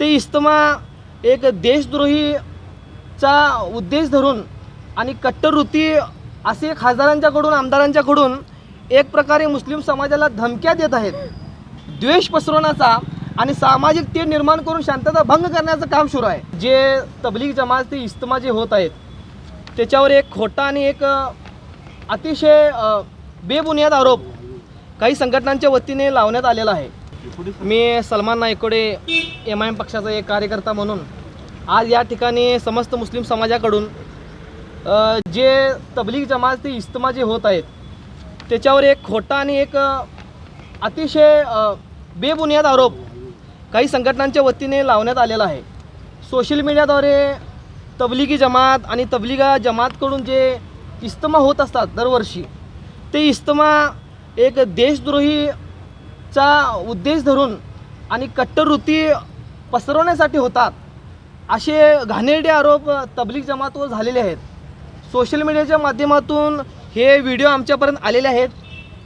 ते इस्तमा एक देशद्रोहीचा उद्देश धरून आणि कट्टरवृत्ती असे खासदारांच्याकडून आमदारांच्याकडून एक प्रकारे मुस्लिम समाजाला धमक्या देत आहेत. द्वेष पसरवण्याचा आणि सामाजिक ते निर्माण करून शांतता भंग करण्याचं काम सुरू आहे. जे तबलीग जमात ते इस्तमा जे होत आहेत त्याच्यावर एक खोटा आणि एक अतिशय बेबुनियाद आरोप काही संघटनांच्या वतीने लावण्यात आलेला आहे. मी Salman Naikode M I M पक्षाचा एक कार्यकर्ता म्हणून आज या ठिकाणी समस्त मुस्लिम समाजाकडून जे तबलीग जमात ते इस्तमा जे होत आहेत त्याच्यावर एक खोटा आणि एक अतिशय बेबुनियाद आरोप काही संघटनांच्या वतीने लावण्यात आलेला आहे. सोशल मीडियाद्वारे तबलिगी जमात आणि तबलिगा जमातकडून जे इस्तमा होत असतात दरवर्षी ते इस्तमा एक देशद्रोही चा उद्देश धरून आणि कट्टरवृत्ती पसरवण्यासाठी होतात असे घाणेरडे आरोप तबलीग जमातवर झालेले आहेत. सोशल मीडियाच्या माध्यमातून हे व्हिडिओ आमच्यापर्यंत आलेले आहेत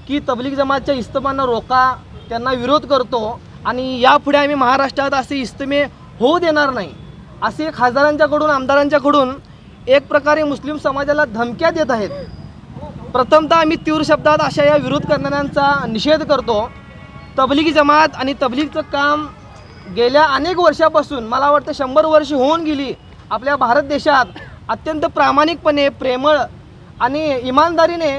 की तबलीग जमातच्या इस्तमांना रोका त्यांना विरोध करतो आणि यापुढे आम्ही महाराष्ट्रात असे इस्तमे होऊ देणार नाही. असे खासदारांच्याकडून आमदारांच्याकडून एक प्रकारे मुस्लिम समाजाला धमक्या देत आहेत. प्रथमतः आम्ही तीव्र शब्दात अशा या विरोध करणाऱ्यांचा निषेध करतो. तबलिगी जमात आणि तबलीगचं काम गेल्या अनेक वर्षापासून मला वाटतं शंभर वर्ष होऊन गेली आपल्या भारत देशात अत्यंत प्रामाणिकपणे प्रेमळ आणि इमानदारीने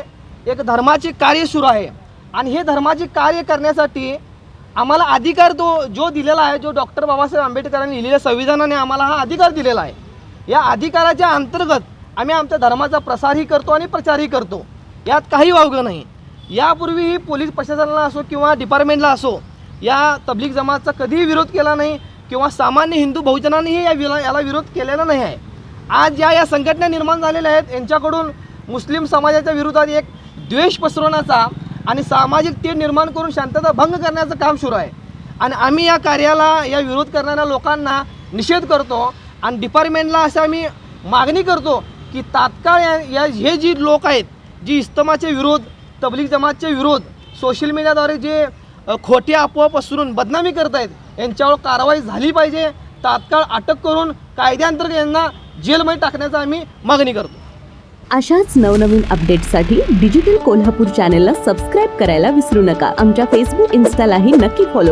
एक धर्माचे कार्य सुरू आहे. आणि हे धर्माचे कार्य करण्यासाठी आम्हाला अधिकार तो जो दिलेला आहे जो डॉक्टर बाबासाहेब आंबेडकरांनी लिहिलेल्या संविधानाने आम्हाला हा अधिकार दिलेला आहे. या अधिकाराच्या अंतर्गत आम्ही आमच्या धर्माचा प्रसारही करतो आणि प्रचारही करतो. यात काही वावगं नाही. यापूर्वीही पोलीस प्रशासनाला असो किंवा डिपार्टमेंटला असो या तबलीग जमातचा कधीही विरोध केला नाही किंवा सामान्य हिंदू बहुजनांनीही या विला याला विरोध केलेला नाही आहे. आज ज्या या संघटना निर्माण झालेल्या आहेत. यांच्याकडून मुस्लिम समाजाच्या विरोधात एक द्वेष पसरवण्याचा आणि सामाजिक तेढ निर्माण करून शांतता भंग करण्याचं काम सुरू आहे. आणि आम्ही या कार्याला या विरोध करणाऱ्या लोकांना निषेध करतो आणि डिपार्टमेंटला असं आम्ही मागणी करतो की तात्काळ या या हे जी लोक आहेत जी इस्तमाचे विरोध तबलीग जमातचे विरोध सोशल मीडियाद्वारे जे खोटे आपोआप पसरून बदनामी करत आहेत यांच्यावर कारवाई झाली पाहिजे तात्काळ अटक करून कायद्याअंतर्गत यांना जेलमध्ये टाकण्याचा आम्ही मागणी करतो. अशाच नवनवीन अपडेट्ससाठी डिजिटल कोल्हापूर चॅनेलला सबस्क्राईब करायला विसरू नका. आमच्या फेसबुक इन्स्टालाही नक्की फॉलो करा.